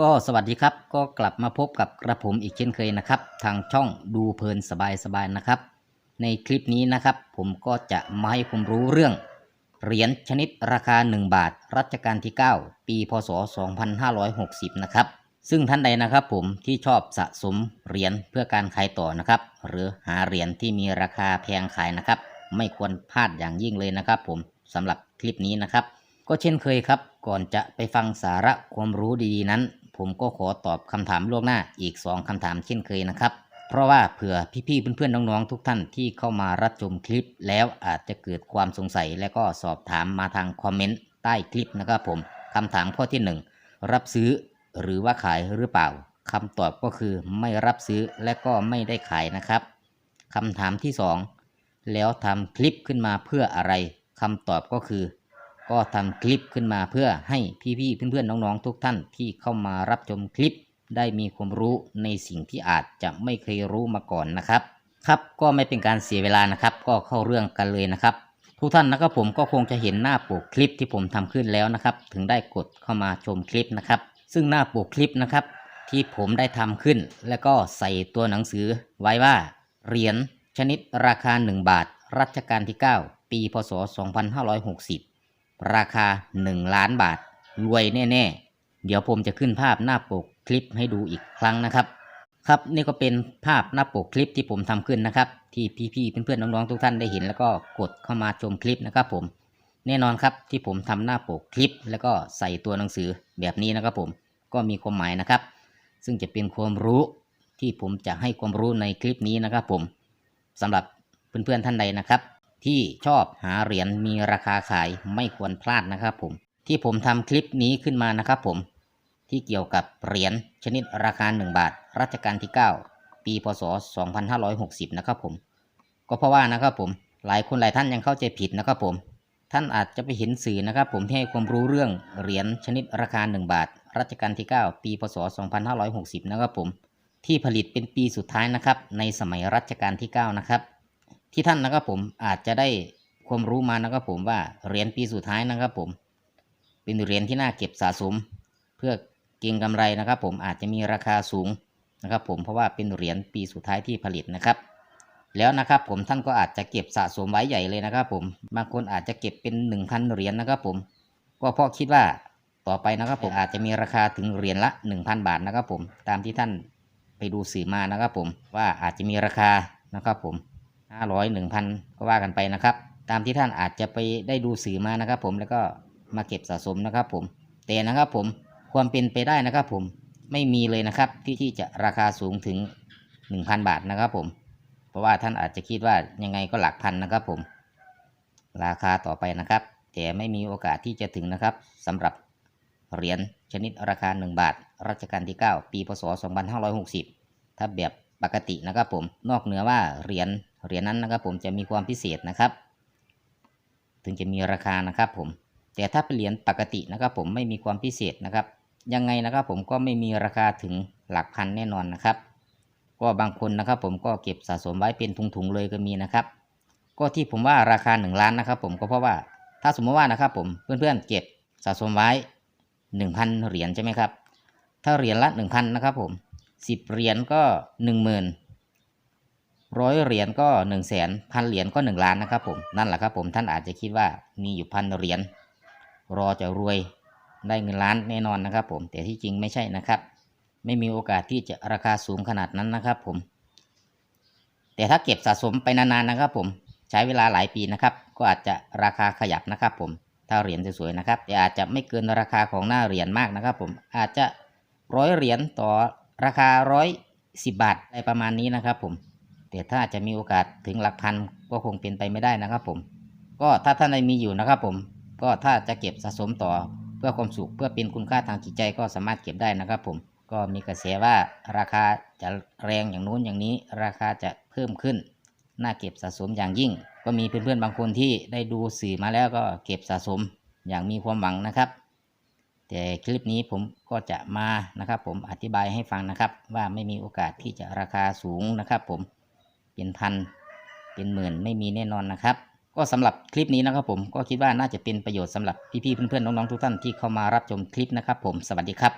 ก็สวัสดีครับก็กลับมาพบกับกระผมอีกเช่นเคยนะครับ ทางช่องดูเพลินสบายๆนะครับ ในคลิปนี้นะครับ ผมก็จะมาให้ความรู้เรื่อง เหรียญชนิดราคา 1 บาท รัชกาลที่ 9 ปีพศ 2560 นะครับ ซึ่งท่านใดนะครับผมที่ชอบสะสมเหรียญเพื่อการขายต่อนะครับ หรือหาเหรียญที่มีราคาแพงขายนะครับ ไม่ควรพลาดอย่างยิ่งเลยนะครับ ผมสำหรับคลิปนี้นะครับ ก็เช่นเคยครับ ก่อนจะไปฟังสาระความรู้ดีๆนั้น ผมก็ขอตอบคำถามล่วงหน้าอีก 2คำถามเช่นเคยนะครับ เพราะว่าเผื่อพี่ๆเพื่อนๆน้องๆทุกท่านที่เข้ามารับชมคลิป แล้วอาจจะเกิดความสงสัยและก็สอบถามมาทางคอมเมนต์ใต้คลิปนะครับผมคำถามข้อที่ 1 รับซื้อหรือว่าขายหรือเปล่าคำตอบก็คือไม่รับซื้อและก็ไม่ได้ขายนะครับคำถามที่ 2 แล้วทำคลิปขึ้นมาเพื่ออะไรคำตอบก็คือ ก็ทำคลิปขึ้นมาเพื่อให้พี่ๆเพื่อนๆน้องๆทุกท่านที่เข้ามารับชมคลิป ได้มีความรู้ในสิ่งที่อาจจะไม่เคยรู้มาก่อนนะครับ ครับก็ไม่เป็นการเสียเวลานะครับ ก็เข้าเรื่องกันเลยนะครับ ทุกท่านนะครับผมก็คงจะเห็นหน้าปกคลิปที่ผมทำขึ้นแล้วนะครับ ถึงได้กดเข้ามาชมคลิปนะครับ ซึ่งหน้าปกคลิปนะครับ ที่ผมได้ทำขึ้น แล้วก็ใส่ตัวหนังสือไว้ว่าเหรียญชนิดราคา 1 บาท รัชกาลที่ 9 ปีพศ2560 ราคา 1 ล้านบาท รวยแน่ๆ เดี๋ยวผมจะขึ้นภาพหน้าปกคลิปให้ดูอีกครั้งนะครับ ครับนี่ก็เป็นภาพหน้าปกคลิปที่ผมทำขึ้นนะครับ ที่พี่ๆเพื่อนๆน้องๆทุกท่านได้เห็น แล้วก็กดเข้ามาชมคลิปนะครับผมแน่นอนครับที่ผมทำหน้าปกคลิป แล้วก็ใส่ตัวหนังสือแบบนี้นะครับผมก็มีความหมายนะครับ ซึ่งจะเป็นความรู้ที่ผมจะให้ความรู้ในคลิปนี้นะครับผมสำหรับเพื่อนๆท่านใดนะครับ ที่ชอบหาเหรียญมีราคาขายไม่ควรพลาดนะครับผม ที่ผมทำคลิปนี้ขึ้นมานะครับผม ที่เกี่ยวกับเหรียญชนิดราคา 1 บาท รัชกาลที่ 9 ปีพศ 2560 นะครับผม ก็เพราะว่านะครับผมหลายคนหลายท่านยังเข้าใจผิดนะครับผม ท่านอาจจะไปเห็นสื่อนะครับผมที่ให้ความรู้เรื่องเหรียญชนิดราคา 1 บาท รัชกาลที่ 9 ปีพศ 2560 นะครับผม ที่ผลิตเป็นปีสุดท้ายนะครับในสมัยรัชกาลที่ 9 นะครับ ที่ท่านนะครับผมอาจจะได้ความรู้มานะครับผมว่าเหรียญปีสุดท้ายนะครับผม เป็นเหรียญที่น่าเก็บสะสม เพื่อเก็งกำไรนะครับ ผมอาจจะมีราคาสูงนะครับ ผมเพราะว่าเป็นเหรียญปีสุดท้ายที่ผลิตนะครับ แล้วนะครับผมท่านก็อาจจะเก็บสะสมไว้ใหญ่เลยนะครับผมบางคนอาจจะเก็บเป็น 1,000 เหรียญนะครับ ผมก็เพราะคิดว่าต่อไปนะครับผมอาจจะมีราคาถึงเหรียญละ 1,000 บาทนะครับผมตามที่ท่านไปดูสื่อมานะครับผมว่าอาจจะมีราคานะครับผม 500 1,000ก็ว่ากันไปนะครับ ตามที่ท่านอาจจะไปได้ดูสื่อมานะครับ ผมแล้วก็มาเก็บสะสมนะครับผมแต่นะครับผมความเป็นไปได้นะครับผมไม่มีเลยนะครับที่ที่จะราคาสูงถึง 1,000 บาทนะครับผม เพราะว่าท่านอาจจะคิดว่ายังไงก็หลักพันนะครับผม ราคาต่อไปนะครับ แต่ไม่มีโอกาสที่จะถึงนะครับสำหรับเหรียญชนิดราคา 1 บาท รัชกาลที่ 9 ปีพศ 2560 ถ้าแบบปกตินะครับผมนอกเหนือว่าเหรียญ เหรียญนั้นนะครับผมจะมีความพิเศษนะครับ ถึงจะมีราคานะครับผมแต่ถ้าเป็นเหรียญปกตินะครับผมไม่มีความพิเศษนะครับ ยังไงนะครับผมก็ไม่มีราคาถึงหลักพันแน่นอนนะครับ ก็บางคนนะครับผมก็เก็บสะสมไว้เป็นถุงๆเลยก็มีนะครับ ก็ที่ผมว่าราคา 1 ล้านนะครับผมก็เพราะว่าถ้าสมมติว่านะครับผมเพื่อนๆเก็บสะสมไว้ 1,000 เหรียญใช่ไหมครับถ้าเหรียญละ 1,000นะครับผม10เหรียญก็ 10,000 ร้อยเหรียญก็1 0 0 0 0แสนพันเหรียญก็1ล้านนะครับผมนั่นแหละครับผมท่านอาจจะคิดว่ามีอยู่พันเหรียญรอจะรวยได้เงินล้านแน่นอนนะครับผมแต่ที่จริงไม่ใช่นะครับ ไม่มีโอกาสที่จะราคาสูงขนาดนั้นนะครับผม แต่ถ้าเก็บสะสมไปนานๆนะครับ ผมใช้เวลาหลายปีนะครับ ก็อาจจะราคาขยับนะครับ ผมถ้าเหรียญสวยๆนะครับ แต่อาจจะไม่เกินราคาของหน้าเหรียญมากนะครับ ผมอาจจะร้อยเหรียญต่อราคาร้อยสิบบาทอะไรประมาณนี้นะครับ ผม แต่ถ้าจะมีโอกาสถึงหลักพันก็คงเป็นไปไม่ได้นะครับผม ก็ถ้าท่านใดมีอยู่นะครับผม ก็ถ้าจะเก็บสะสมต่อเพื่อความสุขเพื่อเป็นคุณค่าทางจิตใจก็สามารถเก็บได้นะครับผม ก็มีกระแสว่าราคาจะแรงอย่างนู้นอย่างนี้ ราคาจะเพิ่มขึ้น น่าเก็บสะสมอย่างยิ่ง ก็มีเพื่อนๆบางคนที่ได้ดูสื่อมาแล้วก็เก็บสะสมอย่างมีความหวังนะครับ แต่คลิปนี้ผมก็จะมานะครับ ผมอธิบายให้ฟังนะครับ ว่าไม่มีโอกาสที่จะราคาสูงนะครับ ผม เป็นพัน เป็นหมื่นไม่มีแน่นอนนะครับ ก็สำหรับคลิปนี้นะครับผมก็คิดว่าน่าจะเป็นประโยชน์สำหรับพี่ๆเพื่อนๆน้องๆทุกท่านที่เข้ามารับชมคลิปนะครับผมสวัสดีครับ